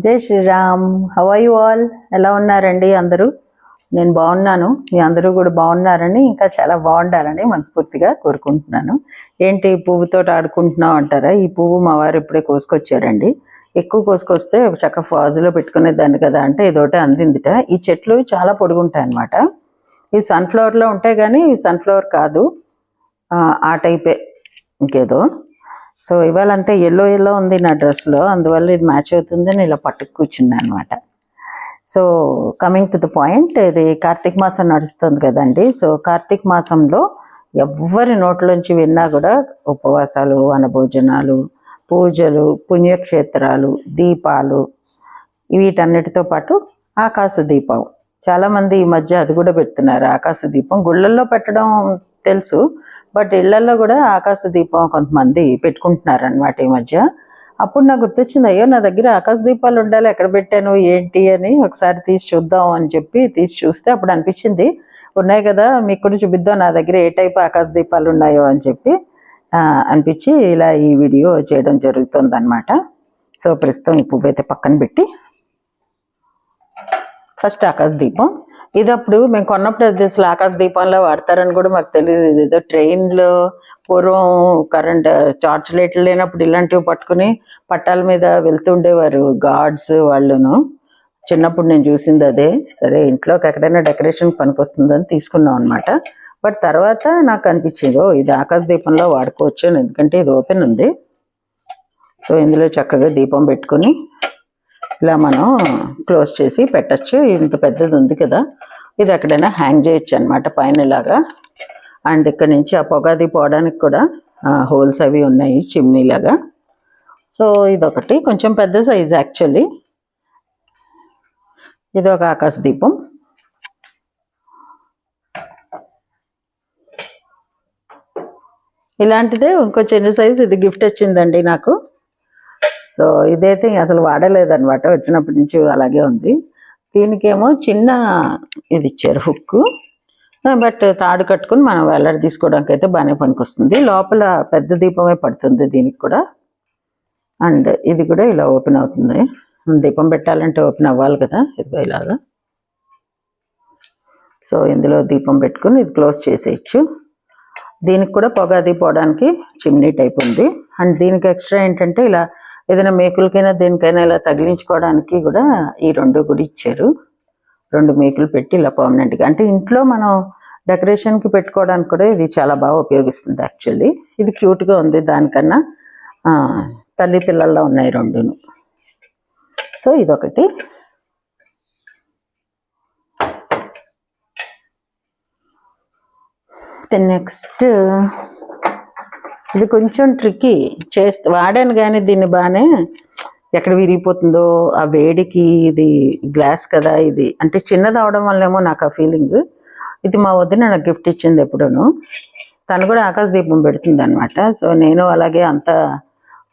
జై Sriram. Have wall all ఎలా ఉన్నారండి అందరూ? నేను బాగున్నాను. మీ అందరూ కూడా బాగున్నారని ఇంకా చాలా బాగుండాలని మనస్ఫూర్తిగా కోరుకుంటున్నాను. ఏంటి పువ్వుతో ఆడుకుంటున్నావు అంటారా? ఈ పువ్వు మా వారు ఇప్పుడే కోసుకొచ్చారండి. ఎక్కువ కోసుకొస్తే చక్క ఫాజులో పెట్టుకునేదాన్ని కదా అంటే ఇదొకటి అందిందిట. ఈ చెట్లు చాలా పొడుగుంటాయి అన్నమాట. ఈ సన్ఫ్లవర్లో ఉంటాయి కానీ ఈ సన్ఫ్లవర్ కాదు. ఆ, ఆ టైపే ఇంకేదో. సో ఇవాళ అంతా ఎల్లో ఎల్లో ఉంది నా డ్రెస్లో. అందువల్ల ఇది మ్యాచ్ అవుతుందని ఇలా పట్టుకు కూర్చున్నాను అనమాట so coming to the point ఇది కార్తీక మాసం నడుస్తుంది కదండి. సో కార్తీక మాసంలో ఎవ్వరి నోట్లోంచి విన్నా కూడా ఉపవాసాలు వనభోజనాలు పూజలు పుణ్యక్షేత్రాలు దీపాలు వీటన్నిటితో పాటు ఆకాశ దీపం. చాలామంది ఈ మధ్య అది కూడా పెడుతున్నారు. ఆకాశ దీపం గుళ్ళల్లో పెట్టడం తెలుసు బట్ ఇళ్ళలో కూడా ఆకాశ దీపం కొంతమంది పెట్టుకుంటున్నారు అనమాట ఈ మధ్య. అప్పుడు నాకు గుర్తొచ్చింది అయ్యో నా దగ్గర ఆకాశ దీపాలు ఉండాలి ఎక్కడ పెట్టాను ఏంటి అని ఒకసారి తీసి చూద్దాం అని చెప్పి తీసి చూస్తే అప్పుడు అనిపించింది ఉన్నాయి కదా మీకు కూడా చూపిద్దాం నా దగ్గర ఏ టైప్ ఆకాశ దీపాలు ఉన్నాయో అని చెప్పి అనిపించి ఇలా ఈ వీడియో చేయడం జరుగుతుంది అనమాట సో ప్రస్తుతం ఈ పువ్వు అయితే పక్కన పెట్టి ఫస్ట్ ఆకాశ దీపం. ఇది అప్పుడు మేము కొన్నప్పుడు అది అసలు ఆకాశ దీపంలో వాడతారని కూడా మాకు తెలియదు ఏదో ట్రైన్లో పూర్వం కరెంట్ చార్జ్ లైట్లు లేనప్పుడు ఇలాంటివి పట్టుకుని పట్టాల మీద వెళ్తుండేవారు గాడ్స్ వాళ్ళును. చిన్నప్పుడు నేను చూసింది అదే. సరే ఇంట్లోకి ఎక్కడైనా డెకరేషన్ పనికొస్తుందని తీసుకున్నాం అనమాట బట్ తర్వాత నాకు అనిపించింది ఓ ఇది ఆకాశ దీపంలో వాడుకోవచ్చు ఎందుకంటే ఇది ఓపెన్ ఉంది. సో ఇందులో చక్కగా దీపం పెట్టుకొని ఇలా మనం క్లోజ్ చేసి పెట్టచ్చు. ఇంత పెద్దది ఉంది కదా. ఇది ఎక్కడైనా హ్యాంగ్ చేయొచ్చు అనమాట పైన ఇలాగా. అండ్ ఇక్కడ నుంచి ఆ పొగాది పోవడానికి కూడా హోల్స్ అవి ఉన్నాయి చిమ్నీ లాగా. సో ఇదొకటి. కొంచెం పెద్ద సైజ్ యాక్చువల్లీ ఇది ఒక ఆకాశ దీపం. ఇలాంటిదే ఇంకో చిన్న సైజ్ ఇది గిఫ్ట్ వచ్చిందండి నాకు. సో ఇదైతే అసలు వాడలేదన్నమాట వచ్చినప్పటి నుంచి అలాగే ఉంది. దీనికేమో చిన్న ఇది ఇచ్చారు హుక్ బట్ తాడు కట్టుకుని మనం వెల్లడి తీసుకోవడానికి అయితే బాగానే పనికొస్తుంది. లోపల పెద్ద దీపమే పడుతుంది దీనికి కూడా. అండ్ ఇది కూడా ఇలా ఓపెన్ అవుతుంది. దీపం పెట్టాలంటే ఓపెన్ అవ్వాలి కదా ఇదిగో ఇలాగా. సో ఇందులో దీపం పెట్టుకుని ఇది క్లోజ్ చేసేయచ్చు. దీనికి కూడా పొగాది పోవడానికి చిమ్నీ టైప్ ఉంది. అండ్ దీనికి ఎక్స్ట్రా ఏంటంటే ఇలా ఏదైనా మేకులకైనా దేనికైనా ఇలా తగిలించుకోవడానికి కూడా ఈ రెండు కూడా ఇచ్చారు. రెండు మేకులు పెట్టి ఇలా పర్మనెంట్గా అంటే ఇంట్లో మనం డెకరేషన్కి పెట్టుకోవడానికి కూడా ఇది చాలా బాగా ఉపయోగిస్తుంది యాక్చువల్లీ ఇది క్యూట్గా ఉంది దానికన్నా. తల్లి పిల్లల్లో ఉన్నాయి రెండును. సో ఇదొకటి. నెక్స్ట్ ఇది కొంచెం ట్రిక్కీ చేస్తే వాడాను కానీ దీన్ని బాగానే ఎక్కడ విరిగిపోతుందో ఆ వేడికి ఇది గ్లాస్ కదా ఇది. అంటే చిన్నది అవడం వల్లేమో నాకు ఆ ఫీలింగ్ ఇది మా వదిన నాకు గిఫ్ట్ ఇచ్చింది ఎప్పుడూను. తను కూడా ఆకాశ దీపం పెడుతుంది అనమాట సో నేను అలాగే అంత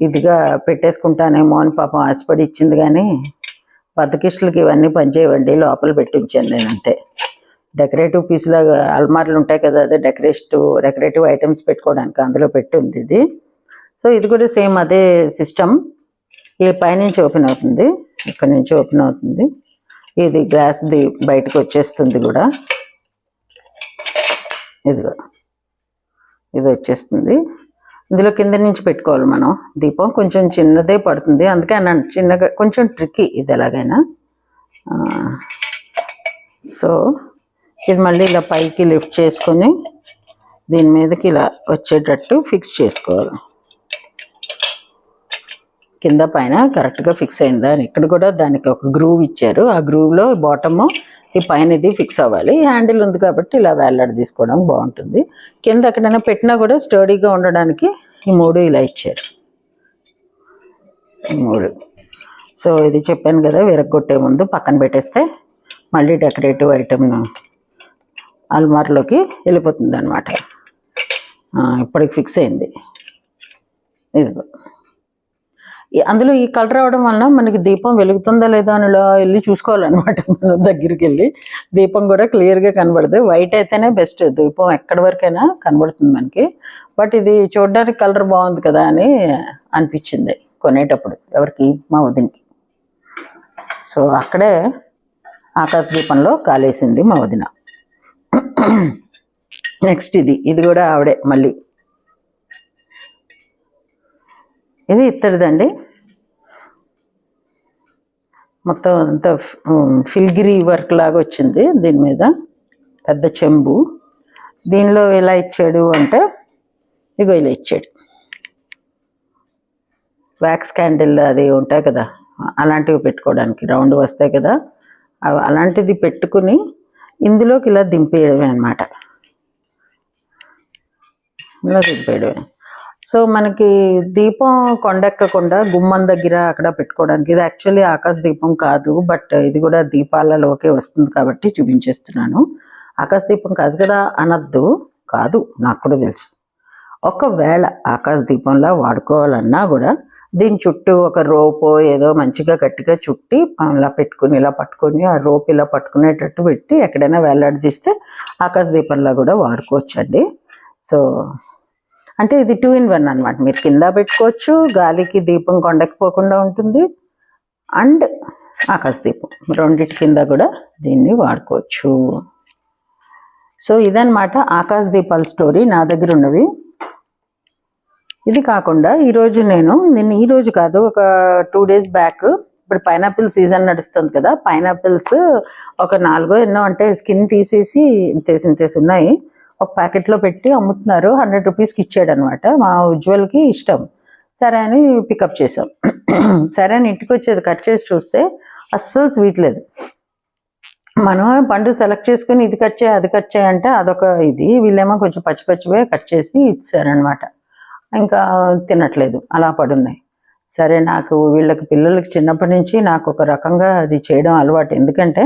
ఇదిగా పెట్టేసుకుంటానేమో అని పాపం ఆశపడి ఇచ్చింది కానీ బద్దకిష్టులకి ఇవన్నీ పనిచేయవండి లోపల పెట్టి ఉంచాను నేను అంతే డెకరేటివ్ పీస్ లాగా అల్మార్లు ఉంటాయి కదా అదే డెకరేటివ్ డెకరేటివ్ ఐటమ్స్ పెట్టుకోవడానికి అందులో పెట్టి ఉంది ఇది. సో ఇది కూడా సేమ్ అదే సిస్టమ్. ఇది పైనుంచి ఓపెన్ అవుతుంది ఇక్కడ నుంచి ఓపెన్ అవుతుంది. ఇది గ్లాస్ది బయటకు వచ్చేస్తుంది కూడా. ఇదిగో ఇది వచ్చేస్తుంది. ఇందులో కింద నుంచి పెట్టుకోవాలి మనం దీపం. కొంచెం చిన్నదే పడుతుంది. అందుకే అన్నాను చిన్నగా కొంచెం ట్రిక్కీ ఇది ఎలాగైనా. సో ఇది మళ్ళీ ఇలా పైకి లిఫ్ట్ చేసుకొని దీని మీదకి ఇలా వచ్చేటట్టు ఫిక్స్ చేసుకోవాలి. కింద పైన కరెక్ట్గా ఫిక్స్ అయిందా అని. ఇక్కడ కూడా దానికి ఒక గ్రూవ్ ఇచ్చారు. ఆ గ్రూవ్లో బాటము ఈ పైన ఇది ఫిక్స్ అవ్వాలి. హ్యాండిల్ ఉంది కాబట్టి ఇలా వేలాడి తీసుకోవడం బాగుంటుంది. కింద ఎక్కడైనా పెట్టినా కూడా స్టడీగా ఉండడానికి ఈ మూడు ఇలా ఇచ్చారు. ఈ మూడు. సో ఇది చెప్పాను కదా విరగొట్టే ముందు పక్కన పెట్టేస్తే మళ్ళీ డెకరేటివ్ ఐటమ్ అల్మార్లోకి వెళ్ళిపోతుంది అనమాట ఇప్పటికి ఫిక్స్ అయింది. ఇదిగో. అందులో ఈ కలర్ అవ్వడం వలన మనకి దీపం వెలుగుతుందా లేదా అని ఇలా వెళ్ళి చూసుకోవాలన్నమాట. మనం దగ్గరికి వెళ్ళి దీపం కూడా క్లియర్గా కనబడదు. వైట్ అయితేనే బెస్ట్ దీపం ఎక్కడి వరకైనా కనబడుతుంది మనకి. బట్ ఇది చూడడానికి కలర్ బాగుంది కదా అని అనిపించింది కొనేటప్పుడు ఎవరికి? మా వదినకి. సో అక్కడే ఆకాశ దీపంలో కాలేసింది మా వదిన. నెక్స్ట్ ఇది. ఇది కూడా ఆవిడే మళ్ళీ. ఇది ఇత్తడిదండి. మొత్తం అంతా ఫిల్గిరి వర్క్ లాగా వచ్చింది దీని మీద. పెద్ద చెంబు. దీనిలో ఎలా ఇచ్చాడు అంటే ఇగో ఇలా ఇచ్చాడు. వ్యాక్స్ క్యాండిల్ అది ఉంటాయి కదా అలాంటివి పెట్టుకోవడానికి రౌండ్ వస్తాయి కదా. అలాంటిది పెట్టుకుని ఇందులోకి ఇలా దింపేయడమే అనమాట ఇలా దింపేయడమే. సో మనకి దీపం కొండెక్కకుండా గుమ్మం దగ్గర అక్కడ పెట్టుకోవడానికి ఇది యాక్చువల్లీ ఆకాశ దీపం కాదు బట్ ఇది కూడా దీపాలలోకే వస్తుంది కాబట్టి చూపించేస్తున్నాను. ఆకాశ దీపం కాదు కదా అనద్దు కాదు నాకు కూడా తెలుసు. ఒకవేళ ఆకాశ దీపంలా వాడుకోవాలన్నా కూడా దీని చుట్టూ ఒక రోపో ఏదో మంచిగా గట్టిగా చుట్టి ఇలా పెట్టుకుని ఇలా పట్టుకొని ఆ రోప్ ఇలా పట్టుకునేటట్టు పెట్టి ఎక్కడైనా వేలాడదీస్తే ఆకాశ దీపంలా కూడా వాడుకోవచ్చండి. సో అంటే ఇది టూ ఇన్ వన్ అనమాట మీరు కింద పెట్టుకోవచ్చు గాలికి దీపం కొండకపోకుండా ఉంటుంది అండ్ ఆకాశ దీపం రెండింటి కింద కూడా దీన్ని వాడుకోవచ్చు. సో ఇదనమాట ఆకాశ దీపాల స్టోరీ. నా దగ్గర ఉన్నవి. ఇది కాకుండా ఈరోజు నేను నిన్న ఈరోజు కాదు ఒక టూ డేస్ బ్యాక్ ఇప్పుడు పైనాపిల్ సీజన్ నడుస్తుంది కదా పైనాపిల్స్ ఒక నాలుగో ఎన్నో అంటే స్కిన్ తీసేసి ఇంతేసి ఇంతేసి ఉన్నాయి. ఒక ప్యాకెట్లో పెట్టి అమ్ముతున్నారు. హండ్రెడ్ రూపీస్కి ఇచ్చాడు అనమాట మా ఉజ్వల్కి ఇష్టం. సరే అని పికప్ చేసాం సరే అని ఇంటికి వచ్చేది కట్ చేసి చూస్తే అస్సలు స్వీట్ లేదు. మనం పండు సెలెక్ట్ చేసుకుని ఇది కట్ చేయి అది కట్ చేయి అంటే అదొక ఇది. వీళ్ళేమో కొంచెం పచ్చి పచ్చివే కట్ చేసి ఇచ్చారనమాట. ఇంకా తినట్లేదు. అలా పడున్నాయి. సరే నాకు వీళ్ళకి పిల్లలకి చిన్నప్పటి నుంచి నాకు ఒక రకంగా అది చేయడం అలవాటు. ఎందుకంటే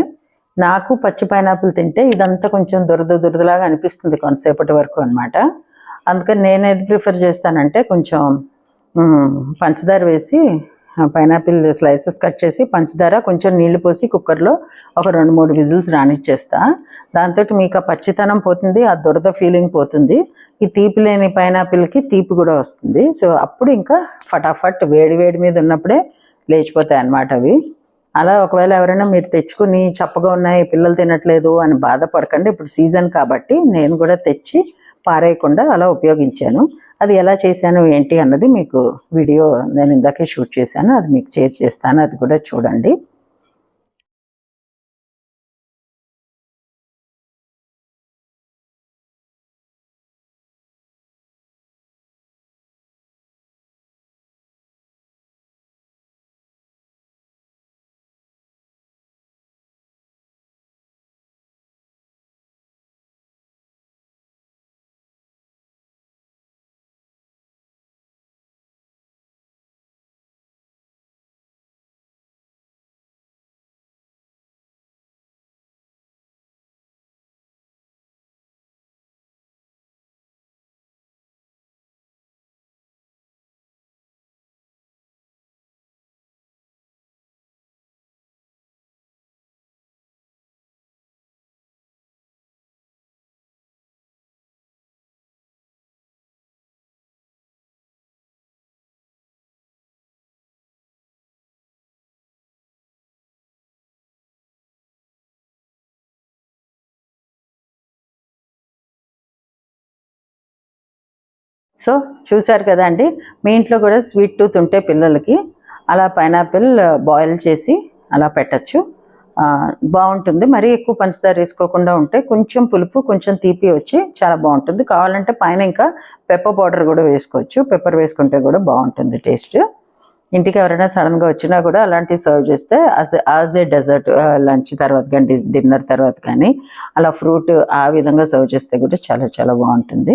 నాకు పచ్చి పైనాపిల్ తింటే ఇదంతా కొంచెం దురద దురదలాగా అనిపిస్తుంది కొంతసేపటి వరకు అనమాట అందుకని నేను ఏది ప్రిఫర్ చేస్తానంటే కొంచెం పంచదార వేసి పైనాపిల్ స్లైసెస్ కట్ చేసి పంచదార కొంచెం నీళ్ళు పోసి కుక్కర్లో ఒక రెండు మూడు విజిల్స్ రానిచ్చేస్తా. దాంతో మీకు ఆ పచ్చితనం పోతుంది ఆ దురద ఫీలింగ్ పోతుంది. ఈ తీపి లేని పైనాపిల్కి తీపి కూడా వస్తుంది. సో అప్పుడు ఇంకా ఫటాఫట్ వేడి వేడి మీద ఉన్నప్పుడే లేచిపోతాయి అన్నమాట అవి. అలా ఒకవేళ ఎవరైనా మీరు తెచ్చుకుని చప్పగా ఉన్నాయి పిల్లలు తినట్లేదు అని బాధపడకండి. ఇప్పుడు సీజన్ కాబట్టి నేను కూడా తెచ్చి పారేయకుండా అలా ఉపయోగించాను. అది ఎలా చేశాను ఏంటి అన్నది మీకు వీడియో నేను ఇందాకే షూట్ చేశాను అది మీకు షేర్ చేస్తాను అది కూడా చూడండి. సో చూశారు కదా అండి మీ ఇంట్లో కూడా స్వీట్ టూత్ ఉంటే పిల్లలకి అలా పైనాపిల్ బాయిల్ చేసి అలా పెట్టచ్చు. బాగుంటుంది. మరీ ఎక్కువ పంచదార వేసుకోకుండా ఉంటే కొంచెం పులుపు కొంచెం తీపి వచ్చి చాలా బాగుంటుంది. కావాలంటే పైన ఇంకా పెప్పర్ పౌడర్ కూడా వేసుకోవచ్చు. పెప్పర్ వేసుకుంటే కూడా బాగుంటుంది టేస్ట్. ఇంటికి ఎవరైనా సడన్గా వచ్చినా కూడా అలాంటివి సర్వ్ చేస్తే as as a dessert lunch తర్వాత కానీ డిన్నర్ తర్వాత కానీ అలా ఫ్రూట్ ఆ విధంగా సర్వ్ చేస్తే కూడా చాలా చాలా బాగుంటుంది.